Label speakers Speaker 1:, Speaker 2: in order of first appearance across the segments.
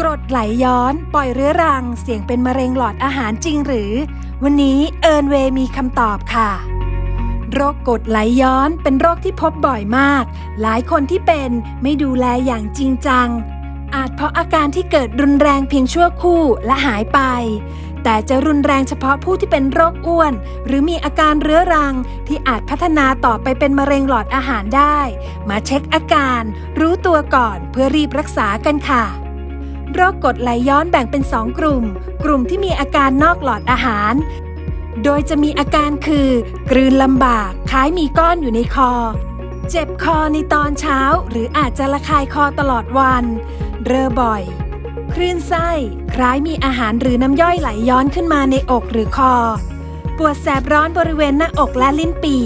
Speaker 1: กรดไหลย้อน ปล่อยเรื้อรัง เสี่ยงเป็นมะเร็งหลอดอาหารจริงหรือ วันนี้เอิร์นเวมีคำตอบค่ะ โรคกรดไหลย้อนเป็นโรคที่พบบ่อยมาก หลายคนที่เป็นไม่ดูแลอย่างจริงจัง อาจเพราะอาการที่เกิดรุนแรงเพียงชั่วคู่และหายไป แต่จะรุนแรงเฉพาะผู้ที่เป็นโรคอ้วน หรือมีอาการเรื้อรังที่อาจพัฒนาต่อไปเป็นมะเร็งหลอดอาหารได้ มาเช็คอาการ รู้ตัวก่อนเพื่อรีบรักษากันค่ะ โรคกรดไหลย้อนแบ่งเป็น 2 กลุ่ม กลุ่มที่มีอาการนอกหลอดอาหาร โดยจะมีอาการคือ กลืนลำบาก คล้ายมีก้อนอยู่ในคอ เจ็บคอในตอนเช้า หรืออาจจะระคายคอตลอดวัน เรอบ่อย คลื่นไส้ คล้ายมีอาหารหรือน้ำย่อยไหลย้อนขึ้นมาในอกหรือคอ ปวดแสบร้อนบริเวณหน้าอกและลิ้นปี่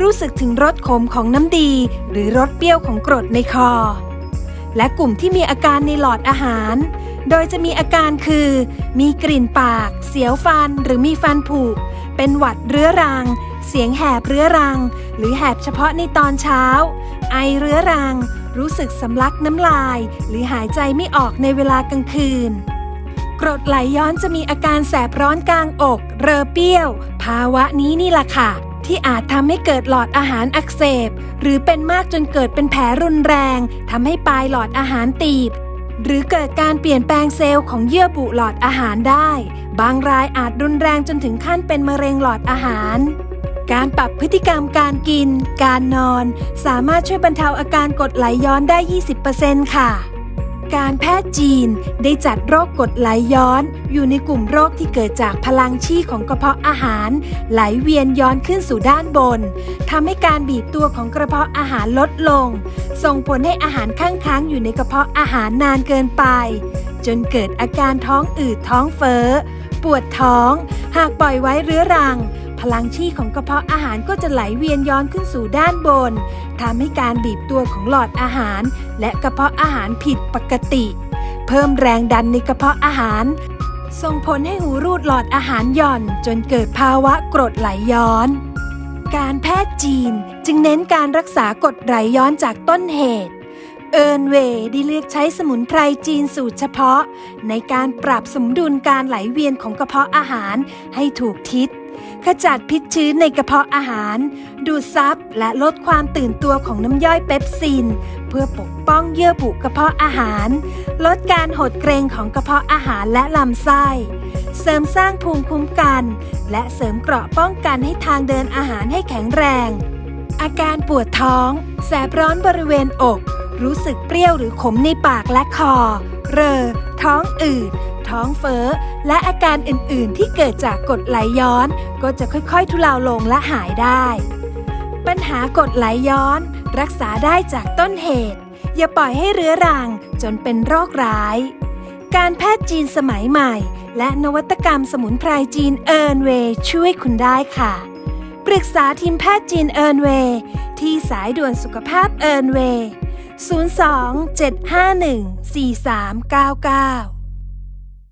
Speaker 1: รู้สึกถึงรสขมของน้ำดี หรือรสเปรี้ยวของกรดในคอ และกลุ่มที่มีอาการในหลอดอาหาร โดยจะมีอาการคือ มีกลิ่นปาก เสียวฟันหรือมีฟันผุ เป็นหวัดเรื้อรัง เสียงแหบเรื้อรัง หรือแหบเฉพาะในตอนเช้า ไอเรื้อรัง รู้สึกสำลักน้ำลาย หรือหายใจไม่ออกในเวลากลางคืนกรดไหลย้อนจะมีอาการแสบร้อนกลางอก เรอเปรี้ยว ภาวะนี้นี่แหละค่ะ ที่อาจทำให้เกิดหลอดอาหารอักเสบ หรือเป็นมากจนเกิดเป็นแผลรุนแรงทำให้ปลายหลอดอาหารตีบ หรือเกิดการเปลี่ยนแปลงเซลล์ของเยื่อบุหลอดอาหารได้ บางรายอาจรุนแรงจนถึงขั้นเป็นมะเร็งหลอดอาหารการปรับพฤติกรรมการกิน การนอน สามารถช่วยบรรเทาอาการกรดไหลย้อนได้ 20%ค่ะ การแพทย์จีนได้จัดโรคกรดไหลย้อน อยู่ในกลุ่มโรคที่เกิดจากพลังชีของกระเพาะอาหาร ไหลเวียนย้อนขึ้นสู่ด้านบนทำให้การบีบตัวของกระเพาะอาหารลดลง ส่งผลให้อาหารข้างค้างอยู่ในกระเพาะอาหารนานเกินไป จนเกิดอาการท้องอืดท้องเฟ้อปวดท้อง หากปล่อยไว้เรื้อรัง ลังชีของกระเพาะอาหารก็จะไหลเวียนย้อนขึ้นสู่ด้านบนทำให้การบีบตัวของหลอดอาหาร และกระเพาะอาหารผิดปกติ เพิ่มแรงดันในกระเพาะอาหาร ส่งผลให้หูรูดหลอดอาหารหย่อน จนเกิดภาวะกรดไหลย้อน การแพทย์จีนจึงเน้นการรักษากรดไหลย้อนจากต้นเหตุเอิร์นเวย์ได้เลือกใช้สมุนไพรจีนสูตรเฉพาะ ในการปรับสมดุลการไหลเวียนของกระเพาะอาหารให้ถูกทิศ ขจัดพิษชื้นในกระเพาะอาหาร ดูดซับและลดความตื่นตัวของน้ำย่อยเปปซิน เพื่อปกป้องเยื่อบุกระเพาะอาหาร ลดการหดเกรงของกระเพาะอาหารและลำไส้ เสริมสร้างภูมิคุ้มกัน และเสริมเกราะป้องกันให้ทางเดินอาหารให้แข็งแรง อาการปวดท้อง แสบร้อนบริเวณอก รู้สึกเปรี้ยวหรือขมในปากและคอ เรอ ท้องอืด ท้องเฟ้อ และอาการอื่นๆ ที่เกิดจากกรดไหลย้อน ก็จะค่อยๆ ทุเลาลงและหายได้ ปัญหากรดไหลย้อน รักษาได้จากต้นเหตุ อย่าปล่อยให้เรื้อรังจนเป็นโรคร้าย การแพทย์จีนสมัยใหม่ และนวัตกรรมสมุนไพรจีนเอิร์นเวย์ช่วยคุณได้ค่ะ ปรึกษาทีมแพทย์จีนเอิร์นเวย์ที่สายด่วนสุขภาพเอิร์นเวย์02 751 4399